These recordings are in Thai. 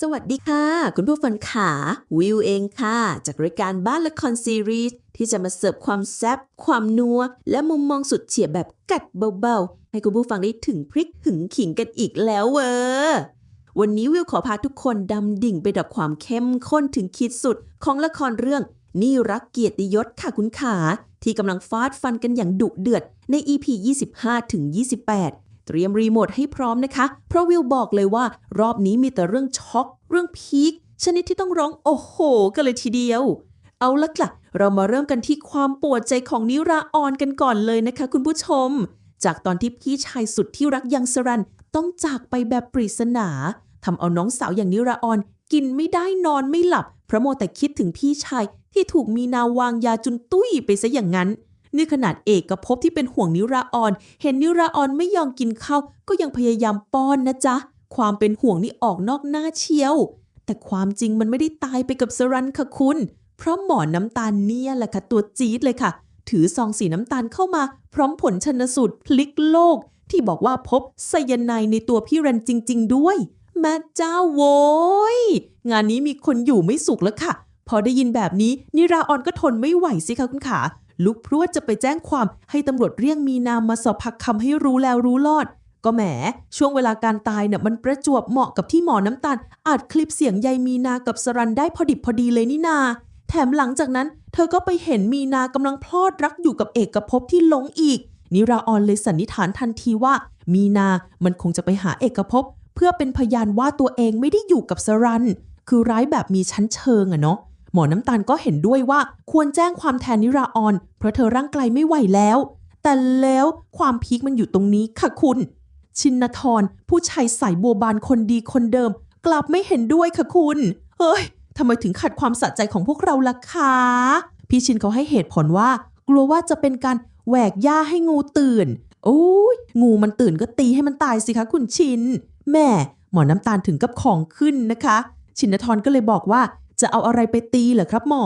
สวัสดีค่ะ คุณผู้ฟังขาวิวเองค่ะ จากรายการบ้านละครซีรีส์ที่จะมาเสิร์ฟความแซ่บความนัว และมุมมองสุดเฉียบแบบกัดเบาๆ ให้คุณผู้ฟังได้ถึงพริกถึงขิงกันอีกแล้วเวอร์วันนี้วิวขอพาทุกคนดำดิ่งไปดับความเข้มข้นถึงขีดสุดของละครเรื่องนี่รักเกียรติยศค่ะคุณขา ที่กำลังฟาดฟันกันอย่างดุเดือดใน EP 25ถึง28 เตรียมรีโมทให้พร้อมนะคะ เพราะวิวบอกเลยว่ารอบนี้มีแต่เรื่องช็อกเรื่องพีคชนิดที่ต้องร้องโอ้โห กันเลยทีเดียว เอาละกล่ะ เรามาเริ่มกันที่ความปวดใจของนิราออนกันก่อนเลยนะคะ คุณผู้ชม จากตอนที่พี่ชายสุดที่รักยังสรันต้องจากไปแบบปริศนาทำเอาน้องสาวอย่างนิราออนกินไม่ได้นอนไม่หลับ เพราะโมแต่คิดถึงพี่ชายที่ถูกมีนาวางยาจุนตุ้ยไปซะอย่างนั้น นี่ขนาดเอกกับภพที่เป็นห่วงนิราออน เห็นนิราออนไม่ยอมกินข้าวก็ยังพยายามป้อนนะจ๊ะ ความเป็นห่วงนี่ออกนอกหน้าเชียว แต่ความจริงมันไม่ได้ตายไปกับสรันค่ะคุณ เพราะหมอน้ำตาลเนี่ยแหละค่ะตัวจี๊ดเลยค่ะ ถือซองสีน้ำตาลเข้ามา พร้อมผลชนสูตรพลิกโลก ที่บอกว่าพบไซยาไนในตัวพี่รันจริง ๆ ด้วยแม่เจ้าโว้ยงานนี้มีคนอยู่ไม่สุขแล้วค่ะ พอได้ยินแบบนี้นิราออนก็ทนไม่ไหวสิคะคุณขา ลุกพรวดจะไปแจ้งความให้ตำรวจเรียกมีนามาสอบพักคำให้รู้แล้วรู้รอด ก็แหม ช่วงเวลาการตายเนี่ยมันประจวบเหมาะกับที่หมอน้ำตาลอัดคลิปเสียงยายมีนากับสรันได้พอดิบพอดีเลยนี่นา แถมหลังจากนั้น เธอก็ไปเห็นมีนากำลังพลอดรักอยู่กับเอกภพที่หลงอีก นิราออนเลยสันนิษฐานทันทีว่า มีนามันคงจะไปหาเอกภพเพื่อเป็นพยานว่าตัวเองไม่ได้อยู่กับสรันคือร้ายแบบมีชั้นเชิงอะเนาะ มอน้ำตาลก็เห็นด้วยว่าควรแจ้งความแทนนิราออน เพราะเธอร่างกายไม่ไหวแล้ว แต่แล้วความพีคมันอยู่ตรงนี้ค่ะคุณ ชินทรผู้ชายสายบัวบานคนดีคนเดิม กลับไม่เห็นด้วยค่ะคุณ เฮ้ยทำไมถึงขัดความสะใจของพวกเราล่ะคะพี่ชินเขาให้เหตุผลว่า กลัวว่าจะเป็นการแหวกหญ้าให้งูตื่น โอ้ยงูมันตื่นก็ตีให้มันตายสิคะคุณชิน แม่ หมอน้ำตาลถึงกับของขึ้นนะคะ ชินทรก็เลยบอกว่า จะเอาอะไรไปตีเหรอครับหมอ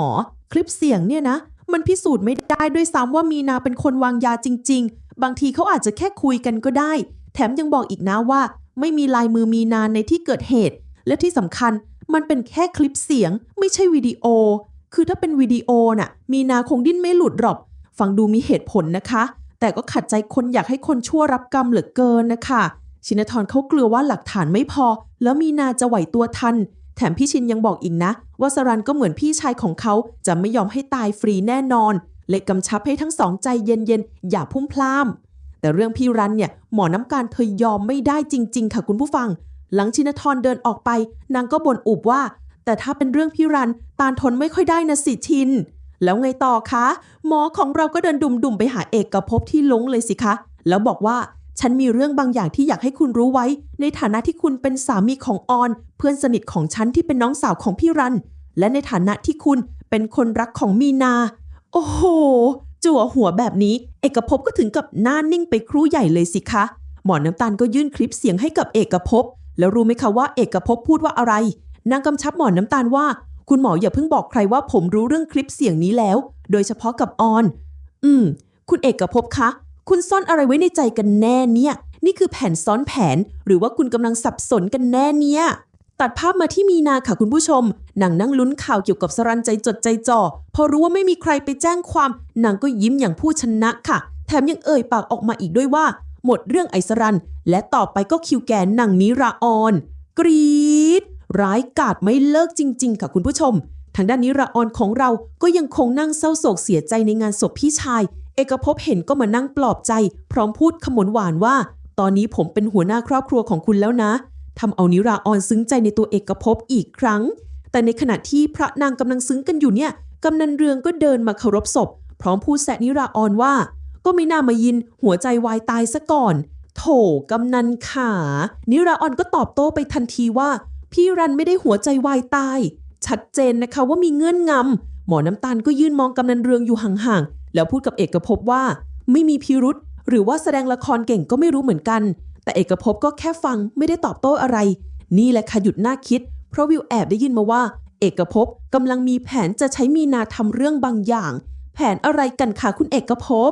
คลิปเสียงเนี่ยนะ มันพิสูจน์ไม่ได้ด้วยซ้ำว่ามีนาเป็นคนวางยาจริง ๆ บางทีเขาอาจจะแค่คุยกันก็ได้ แถมยังบอกอีกนะว่า ไม่มีลายมือมีนาในที่เกิดเหตุ และที่สำคัญมันเป็นแค่คลิปเสียง ไม่ใช่วิดีโอ คือถ้าเป็นวิดีโอน่ะ มีนาคงดิ้นไม่หลุดหรอก ฟังดูมีเหตุผลนะคะ แต่ก็ขัดใจคนอยากให้คนชั่วรับกรรมเหลือเกินนะคะ ชินทรเขากลัวว่าหลักฐานไม่พอ แล้วมีนาจะไหวตัวทัน แถมพี่ชินยังบอกอีกนะ ว่าสรันก็เหมือนพี่ชายของเขาจะไม่ยอมให้ตายฟรีแน่นอนเลยกำชับให้ทั้งสองใจเย็นๆ อย่าพุ่มพล่าม แต่เรื่องพี่รันเนี่ยหมอน้ำการเธอยอมไม่ได้จริง ๆ ค่ะคุณผู้ฟัง หลังชินทรเดินออกไป นางก็บ่นอุบว่า แต่ถ้าเป็นเรื่องพี่รันตาลทนไม่ค่อยได้นะสิชิน แล้วไงต่อคะ หมอของเราก็เดินดุ่มๆไปหาเอกภพที่ลงเลยสิคะ แล้วบอกว่า ฉันมีเรื่องบางอย่างที่อยากให้คุณรู้ไว้ ในฐานะที่คุณเป็นสามีของออน เพื่อนสนิทของฉันที่เป็นน้องสาวของพี่รัน และในฐานะที่คุณเป็นคนรักของมีนา โอ้โห จั่วหัวแบบนี้ เอกภพก็ถึงกับหน้านิ่งไปครู่ใหญ่เลยสิคะ หมอน้ำตาลก็ยื่นคลิปเสียงให้กับเอกภพ แล้วรู้ไหมคะว่าเอกภพพูดว่าอะไร นางกำชับหมอน้ำตาลว่า คุณหมออย่าเพิ่งบอกใครว่าผมรู้เรื่องคลิปเสียงนี้แล้ว โดยเฉพาะกับออน อืม คุณเอกภพคะ คุณซ่อนอะไรไว้ในใจกันแน่เนี่ย นี่คือแผนซ้อนแผน หรือว่าคุณกำลังสับสนกันแน่เนี่ยตัดภาพมาที่มีนาค่ะคุณผู้ชมนางนั่งลุ้นข่าวเกี่ยวกับสรันใจจดใจจ่อพอรู้ว่าไม่มีใครไปแจ้งความนางก็ยิ้มอย่างผู้ชนะค่ะ แถมยังเอ่ยปากออกมาอีกด้วยว่า หมดเรื่องไอสรัน และต่อไปก็คิวแกนนางนิราออน กรี๊ดร้ายกาจไม่เลิกจริง ๆ ค่ะคุณผู้ชม ทางด้านนิราออนของเราก็ยังคงนั่งเศร้าโศกเสียใจในงานศพพี่ชายเอกภพเห็นก็มานั่งปลอบใจ พร้อมพูดขมวญหวานว่า ตอนนี้ผมเป็นหัวหน้าครอบครัวของคุณแล้วนะทำเอานิราออนซึ้งใจในตัวเอกภพอีกครั้ง แต่ในขณะที่พระนางกำลังซึ้งกันอยู่เนี่ยกำนันเรืองก็เดินมาเคารพศพ พร้อมพูดแซะนิราออนว่า ก็ไม่น่ามายินหัวใจวายตายซะก่อน โถกำนันขานิราออนก็ตอบโต้ไปทันทีว่า พี่รันไม่ได้หัวใจวายตาย ชัดเจนนะคะว่ามีเงื่อนงำ หมอน้ำตาลก็ยื่นมองกำนันเรืองอยู่ห่างๆ แล้วพูดกับเอกภพว่า ไม่มีพิรุษหรือว่าแสดงละครเก่งก็ไม่รู้เหมือนกัน แต่เอกภพก็แค่ฟังไม่ได้ตอบโต้อะไร นี่แหละค่ะหยุดหน้าคิด เพราะวิวแอบได้ยินมาว่า เอกภพกำลังมีแผนจะใช้มีนาทำเรื่องบางอย่าง แผนอะไรกันคะคุณเอกภพ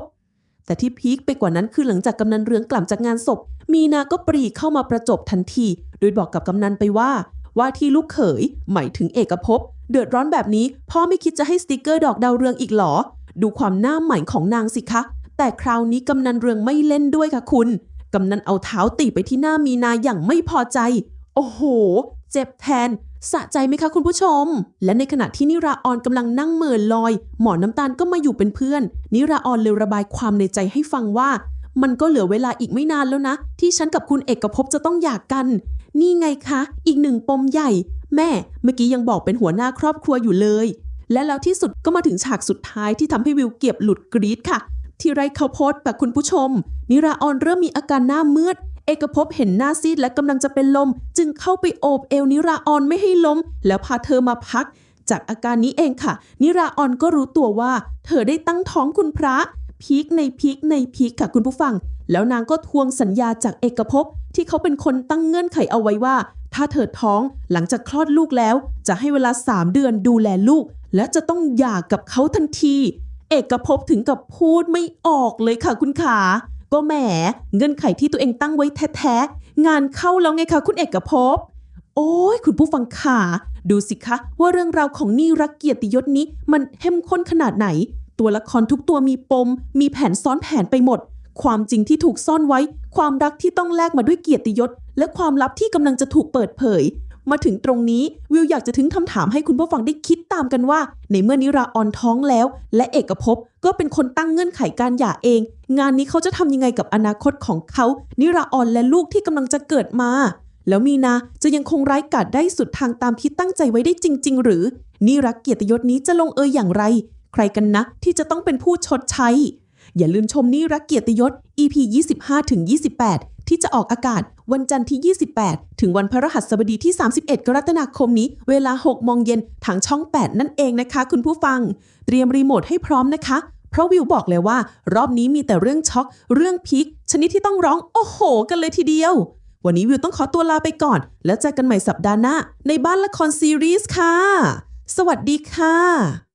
แต่ที่พีคไปกว่านั้นคือหลังจากกำนันเรืองกลับจากงานศพ มีนาก็ปรีเข้ามาประจบทันที โดยบอกกับกำนันไปว่า ว่าที่ลูกเขยหมายถึงเอกภพ เดือดร้อนแบบนี้ พ่อไม่คิดจะให้สติกเกอร์ดอกดาวเรืองอีกหรอ ดูความหน้าใหม่ของนางสิคะ แต่คราวนี้กำนันเรืองไม่เล่นด้วยค่ะคุณ กำนันเอาเท้าตีไปที่หน้ามีนาอย่างไม่พอใจ โอ้โห เจ็บแทน สะใจไหมคะคุณผู้ชม และในขณะที่นิราออนกำลังนั่งเหม่อลอย หมอน้ำตาลก็มาอยู่เป็นเพื่อน นิราออนเลยระบายความในใจให้ฟังว่ามันก็เหลือเวลาอีกไม่นานแล้วนะ ที่ฉันกับคุณเอกภพจะต้องหยากกัน นี่ไงคะ อีกหนึ่งปมใหญ่ แม่ เมื่อกี้ยังบอกเป็นหัวหน้าครอบครัวอยู่เลย และแล้วที่สุดก็มาถึงฉากสุดท้ายที่ทำให้วิวเกียบหลุดกรี๊ดค่ะ ที่ไรเขาวโพสต์แบบคุณผู้ชม นิราออนเริ่มมีอาการหน้ามืด เอกภพเห็นหน้าซีดและกำลังจะเป็นลม จึงเข้าไปโอบเอวนิราออนไม่ให้ล้ม แล้วพาเธอมาพัก จากอาการนี้เองค่ะ นิราออนก็รู้ตัวว่า เธอได้ตั้งท้องคุณพระพีคในพีคในพีคค่ะคุณผู้ฟัง แล้วนางก็ทวงสัญญาจากเอกภพ ที่เขาเป็นคนตั้งเงื่อนไขเอาไว้ว่า ถ้าเธอท้องหลังจากคลอดลูกแล้ว จะให้เวลา 3 เดือนดูแลลูก และจะต้องหย่ากับเขาทันที เอกภพถึงกับพูดไม่ออกเลยค่ะคุณขาก็แหมเงื่อนไขที่ตัวเองตั้งไว้แท้ๆงานเข้าแล้วไงคะคุณเอกภพ โอ้ยคุณผู้ฟังขาดูสิคะ ว่าเรื่องราวของนี่รักเกียรติยศนี้ มันเข้มข้นขนาดไหน ตัวละครทุกตัวมีปม มีแผนซ้อนแผนไปหมด ความจริงที่ถูกซ่อนไว้ ความรักที่ต้องแลกมาด้วยเกียรติยศ และความลับที่กำลังจะถูกเปิดเผย มาถึงตรงนี้วิวอยากจะทิ้งคำถามให้คุณผู้ฟังได้คิดตามกันว่า ในเมื่อนิราออนท้องแล้ว และเอกภพก็เป็นคนตั้งเงื่อนไขการหย่าเอง งานนี้เขาจะทำยังไงกับอนาคตของเขา นิราออนและลูกที่กำลังจะเกิดมาแล้วมีนาจะยังคงไร้กาดได้สุดทางตามที่ตั้งใจไว้ได้จริง ๆ หรือ นี่รักเกียรติยศนี้จะลงเอยอย่างไร ใครกันนะที่จะต้องเป็นผู้ชดใช้ อย่าลืมชมนี่รักเกียรติยศ EP 25ถึง28 ที่จะออกอากาศวันจันทร์ที่ 28 ถึงวันพฤหัสบดีที่ 31 กรกฎาคมนี้ เวลา 6 โมงเย็นทางช่อง 8 นั่นเองนะคะ คุณผู้ฟัง เตรียมรีโมทให้พร้อมนะคะ เพราะวิวบอกเลยว่า รอบนี้มีแต่เรื่องช็อก เรื่องพีคชนิดที่ต้องร้องโอ้โห กันเลยทีเดียว วันนี้วิวต้องขอตัวลาไปก่อน แล้วเจอกันใหม่สัปดาห์หน้าในบ้านละครซีรีส์ค่ะ สวัสดีค่ะ